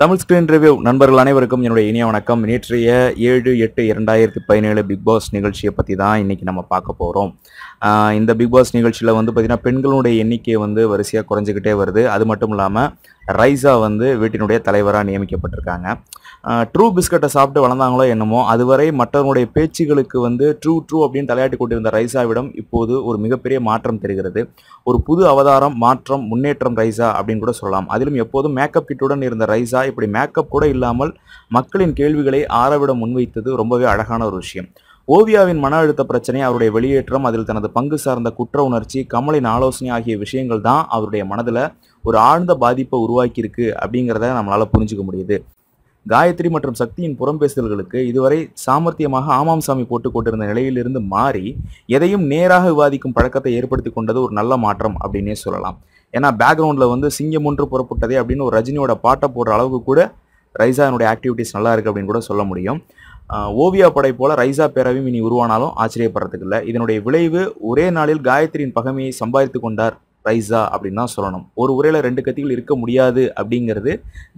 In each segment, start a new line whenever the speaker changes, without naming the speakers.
Tamil screen review நண்பர்கள் அனைவருக்கும் என்னுடைய இனிய வணக்கம். நேற்றைய ஏழு எட்டு இரண்டாயிரத்தி பதினேழு பிக் பாஸ் நிகழ்ச்சியை பற்றி தான் இன்னைக்கு நம்ம பார்க்க போகிறோம் இந்த பிக் பாஸ் நிகழ்ச்சியில் வந்து பார்த்திங்கன்னா பெண்களுடைய எண்ணிக்கை வந்து வரிசையாக குறைஞ்சிக்கிட்டே வருது. அது மட்டும் இல்லாமல் ரைஸா வந்து வீட்டினுடைய தலைவராக நியமிக்கப்பட்டிருக்காங்க. ட்ரூ பிஸ்கட்டை சாப்பிட்டு வளர்ந்தாங்களோ என்னமோ அதுவரை மற்றவங்களுடைய பேச்சுகளுக்கு வந்து ட்ரூ ட்ரூ அப்படின்னு தலையாட்டி கொண்டிருந்த ரைசாவிடம் இப்போது ஒரு மிகப்பெரிய மாற்றம் தெரிகிறது. ஒரு புது அவதாரம் மாற்றம் முன்னேற்றம் ரைசா அப்படின்னு கூட சொல்லலாம். அதிலும் எப்போதும் மேக்கப் கிட்டுடன் இருந்த ரைசா இப்படி மேக்கப் கூட இல்லாமல் மக்களின் கேள்விகளை ஆரவிடம் முன்வைத்தது ரொம்பவே அழகான ஒரு விஷயம். ஓவியாவின் மன அழுத்த பிரச்சனை அவருடைய வெளியேற்றம் அதில் தனது பங்கு சார்ந்த குற்ற உணர்ச்சி கமலின் ஆலோசனை ஆகிய விஷயங்கள் தான் அவருடைய மனதில் ஒரு ஆழ்ந்த பாதிப்பை உருவாக்கியிருக்கு அப்படிங்கிறத நம்மளால் புரிஞ்சுக்க முடியுது. காயத்ரி மற்றும் சக்தியின் புறம்பேசுதல்களுக்கு இதுவரை சாமர்த்தியமாக ஆமாம் சாமி போட்டு கொண்டிருந்த நிலையிலிருந்து மாறி எதையும் நேராக விவாதிக்கும் பழக்கத்தை ஏற்படுத்தி கொண்டது ஒரு நல்ல மாற்றம் அப்படின்னே சொல்லலாம். ஏன்னா பேக்ரவுண்டில் வந்து சிங்கம் ஒன்று புறப்பட்டதே அப்படின்னு ஒரு ரஜினியோட பாட்டை போடுற அளவுக்கு கூட ரைசானுடைய ஆக்டிவிட்டீஸ் நல்லா இருக்குது அப்படின்னு கூட சொல்ல முடியும். ஓவியா படை போல ரைசா பேரவையும் இனி உருவானாலும் ஆச்சரியப்படுறதுக்கு இல்லை. இதனுடைய விளைவு ஒரே நாளில் காயத்ரியின் பகைமையை சம்பாதித்து கொண்டார் ரைசா அப்படின்னு தான் சொல்லணும். ஒரு உரையில் ரெண்டு கத்திகள் இருக்க முடியாது அப்படிங்கிறது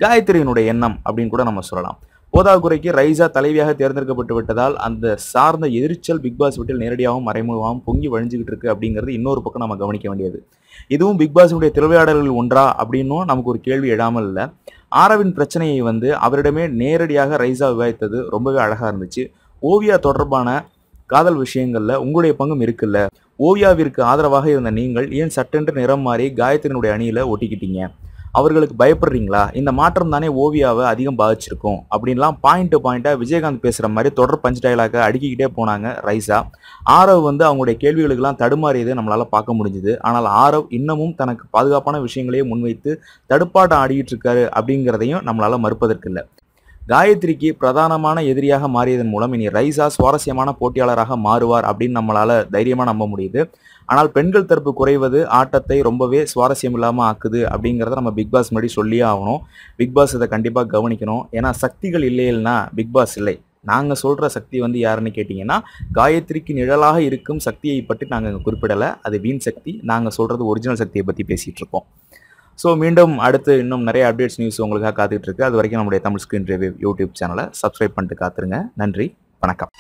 காயத்ரியினுடைய எண்ணம் அப்படின்னு கூட நம்ம சொல்லலாம். போதாக்குறைக்கு ரைசா தலைவியாக தேர்ந்தெடுக்கப்பட்டு விட்டதால் அந்த சார்ந்த எதிர்ச்சல் பிக்பாஸ் வீட்டில் நேரடியாகவும் மறைமுகமாகவும் பொங்கி வழிஞ்சுக்கிட்டு இருக்கு அப்படிங்கிறது இன்னொரு பக்கம் நம்ம கவனிக்க வேண்டியது. இதுவும் பிக்பாஸினுடைய திருவிளையாடல்கள் ஒன்றா அப்படின்னும் நமக்கு ஒரு கேள்வி எழாமல் இல்லை. ஆரவின் பிரச்சனையை வந்து அவரிடமே நேரடியாக ரைசா விவாதித்தது ரொம்பவே அழகாக இருந்துச்சு. ஓவியா தொடர்பான காதல் விஷயங்களில் உங்களுடைய பங்கும் இருக்குல்ல? ஓவியாவிற்கு ஆதரவாக இருந்த நீங்கள் ஏன் சட்டென்று நிறம் மாறி காயத்தினுடைய அணியில் ஒட்டிக்கிட்டீங்க? அவர்களுக்கு பயப்படுறீங்களா? இந்த மாற்றம் தானே ஓவியாவை அதிகம் பாதிச்சிருக்கும். அப்படின்லாம் பாயிண்ட் டு பாயிண்டா விஜயகாந்த் பேசுகிற மாதிரி தொடர் பஞ்ச் டயலாக அடுக்கிக்கிட்டே போனாங்க ரைசா. ஆரவ் வந்து அவங்களுடைய கேள்விகளுக்கெல்லாம் தடுமாறியது நம்மளால் பார்க்க முடிஞ்சுது. ஆனால் ஆரவ் இன்னமும் தனக்கு பாதுகாப்பான விஷயங்களையே முன்வைத்து தடுப்பாட்டம் ஆடிக்கிட்டு இருக்காரு அப்படிங்கிறதையும் நம்மளால் மறுப்பதற்கு இல்லை காயத்ரிக்கு பிரதானமான எதிரியாக மாறியதன் மூலம் இனி ரைசா சுவாரஸ்யமான போட்டியாளராக மாறுவார் அப்படின்னு நம்மளால தைரியமாக நம்ப முடியுது. ஆனால் பெண்கள் தரப்பு குறைவது ஆட்டத்தை ரொம்பவே சுவாரஸ்யம் இல்லாமல் ஆக்குது அப்படிங்கிறத நம்ம பிக் பாஸ் முன்னாடி சொல்லியே ஆகணும். பிக் பாஸ் இதை கண்டிப்பாக கவனிக்கணும். ஏன்னா சக்திகள் இல்லைன்னா பிக் பாஸ் இல்லை. நாங்கள் சொல்கிற சக்தி வந்து யாருன்னு கேட்டிங்கன்னா காயத்ரிக்கு நிழலாக இருக்கும் சக்தியை பற்றி நாங்கள் இங்கே குறிப்பிடலை. அது வீண் சக்தி. நாங்கள் சொல்கிறது ஒரிஜினல் சக்தியை பற்றி பேசிகிட்டு இருக்கோம். ஸோ மீண்டும் அடுத்து இன்னும் நிறைய அப்டேட்ஸ் நியூஸ் உங்களுக்காக காத்துட்டு இருக்கு அது வரைக்கும் நம்முடைய தமிழ் ஸ்க்ரீன் ரிவ்யூ யூடியூப் சேனலை சப்ஸ்கிரைப் பண்ணிட்டு காத்துருங்க. நன்றி. வணக்கம்.